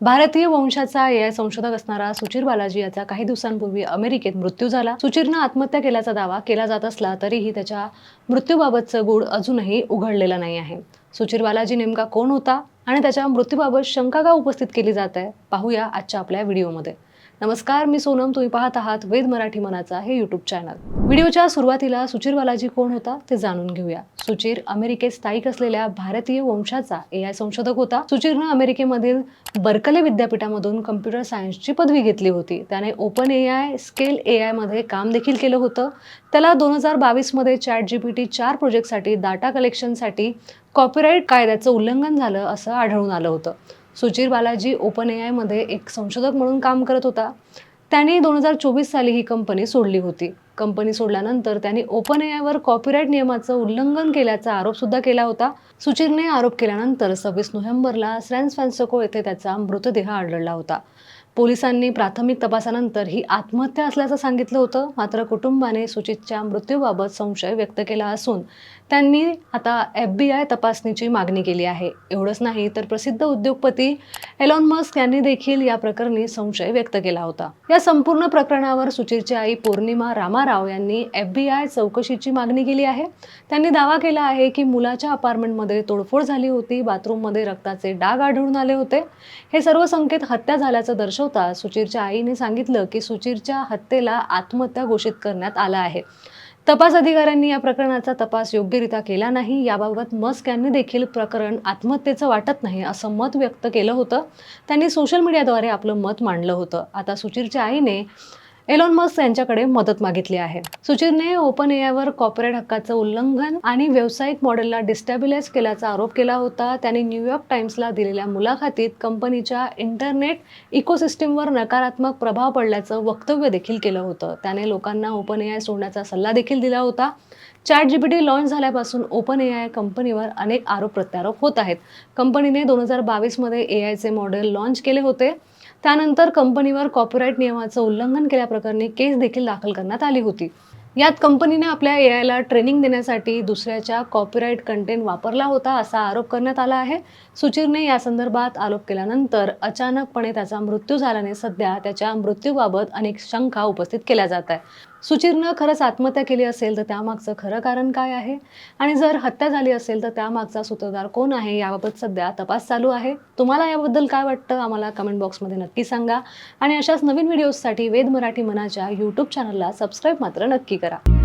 भारतीय वंशाचा ए आय संशोधक असणारा सुचिर बालाजी याचा काही दिवसांपूर्वी अमेरिकेत मृत्यू झाला. सुचिरनं आत्महत्या केल्याचा दावा केला जात असला तरीही त्याच्या मृत्यूबाबतचं गूढ अजूनही उघडलेलं नाही आहे. सुचिर बालाजी नेमका कोण होता आणि त्याच्या मृत्यूबाबत शंका का उपस्थित केली जात आहे? पाहूया आजच्या आपल्या व्हिडिओमध्ये. नमस्कार मी सोनम. तुम्ही पाहत आहात वेद मराठी मनाचा हे युट्यूब चॅनल व्हिडिओच्या सुरुवातीला सुचिर बालाजी कोण होता ते जाणून घेऊया. सुचिर अमेरिकेत स्थायिक असलेल्या भारतीय वंशाचा ए आय संशोधक होता. सुचिरनं अमेरिकेमधील बर्कले विद्यापीठामधून कम्प्युटर सायन्सची पदवी घेतली होती. त्याने Open A I Scale A आयमध्ये काम देखील केलं होतं. त्याला दोन हजार बावीसमध्ये चॅट जी पी टी चार प्रोजेक्टसाठी डाटा कलेक्शनसाठी कॉपीराईट कायद्याचं उल्लंघन झालं असं आढळून आलं होतं. सुचिर बालाजी ओपन ए आयमध्ये एक संशोधक म्हणून काम करत होता. त्याने दोन हजार चोवीस साली ही कंपनी सोडली होती. कंपनी सोडल्यानंतर त्यांनी ओपन एआयवर कॉपीराईट नियमाचं उल्लंघन केल्याचा आरोप सुद्धा केला होता. सुचिरने आरोप केल्यानंतर सव्वीस नोव्हेंबरला सॅन फ्रान्सिस्को येथे त्याचा मृतदेह आढळला होता. पोलिसांनी प्राथमिक तपासानंतर ही आत्महत्या असल्याचं सांगितलं होतं. मात्र कुटुंबाने सुचितच्या मृत्यूबाबत संशय व्यक्त केला असून त्यांनी आता एफ बी आय तपासणीची मागणी केली आहे. एवढंच नाही तर प्रसिद्ध उद्योगपती एलॉन मस्क यांनी देखील या प्रकरणी संशय व्यक्त केला होता. या संपूर्ण प्रकरणावर सुचितची आई पौर्णिमा रामाराव यांनी एफ बी आय चौकशीची मागणी केली आहे. त्यांनी दावा केला आहे की मुलाच्या अपार्टमेंटमध्ये तोडफोड झाली होती. बाथरूममध्ये रक्ताचे डाग आढळून आले होते. हे सर्व संकेत हत्या झाल्याचं दर्शवता सुचिरच्या आईने सांगितलं की सुचिरच्या हत्येला आत्महत्या घोषित करण्यात आला आहे. तपास अधिकाऱ्यांनी या प्रकरणाचा तपास योग्यरित्या केला नाही याबाबत मस्क यांनी देखील प्रकरण आत्महत्येचं वाटत नाही असं मत व्यक्त केलं होतं. त्यांनी सोशल मीडियाद्वारे आपलं मत मांडलं होतं. आता सुचिरच्या आईने एलॉन मस्क यांच्याकडे मदत मागितली आहे. सुचिरने ओपन एआयवर कॉपरेट हक्काचं उल्लंघन आणि व्यावसायिक मॉडेलला डिस्टॅबिलाइज केल्याचा आरोप केला होता. त्यांनी न्यूयॉर्क टाइम्सला दिलेल्या मुलाखतीत कंपनीच्या इंटरनेट इकोसिस्टीमवर नकारात्मक प्रभाव पडल्याचं वक्तव्य देखील केलं होतं. त्याने लोकांना ओपन एआय सोडण्याचा सल्ला देखील दिला होता. चॅट जीपीटी लॉन्च झाल्यापासून ओपन ए आय कंपनीवर अनेक आरोप प्रत्यारोप होत आहेत. कंपनीने दोन हजार बावीसमध्ये ए आयचे मॉडेल लॉन्च केले होते. त्यानंतर कंपनीवर कॉपीराईट नियमाचं उल्लंघन प्रकरणी केस देखील दाखल करण्यात आली होती. यात कंपनीने आपल्या ए ट्रेनिंग देण्यासाठी दुसऱ्याच्या कॉपीराईट कंटेंट वापरला होता असा आरोप करण्यात आला आहे. सुचिरने या संदर्भात आरोप केल्यानंतर अचानकपणे त्याचा मृत्यू झाल्याने सध्या त्याच्या मृत्यूबाबत अनेक शंका उपस्थित केल्या जात आहे सुचिरनं खरंच आत्महत्या केली असेल तर त्यामागचं खरं कारण काय आहे? आणि जर हत्या झाली असेल तर त्यामागचा सूत्रधार कोण आहे याबाबत सध्या तपास चालू आहे. तुम्हाला याबद्दल काय वाटतं? आम्हाला कमेंट बॉक्समध्ये नक्की सांगा. आणि अशाच नवीन व्हिडिओजसाठी वेद मराठी मनाच्या यूट्यूब चॅनलला सबस्क्राईब मात्र नक्की करा.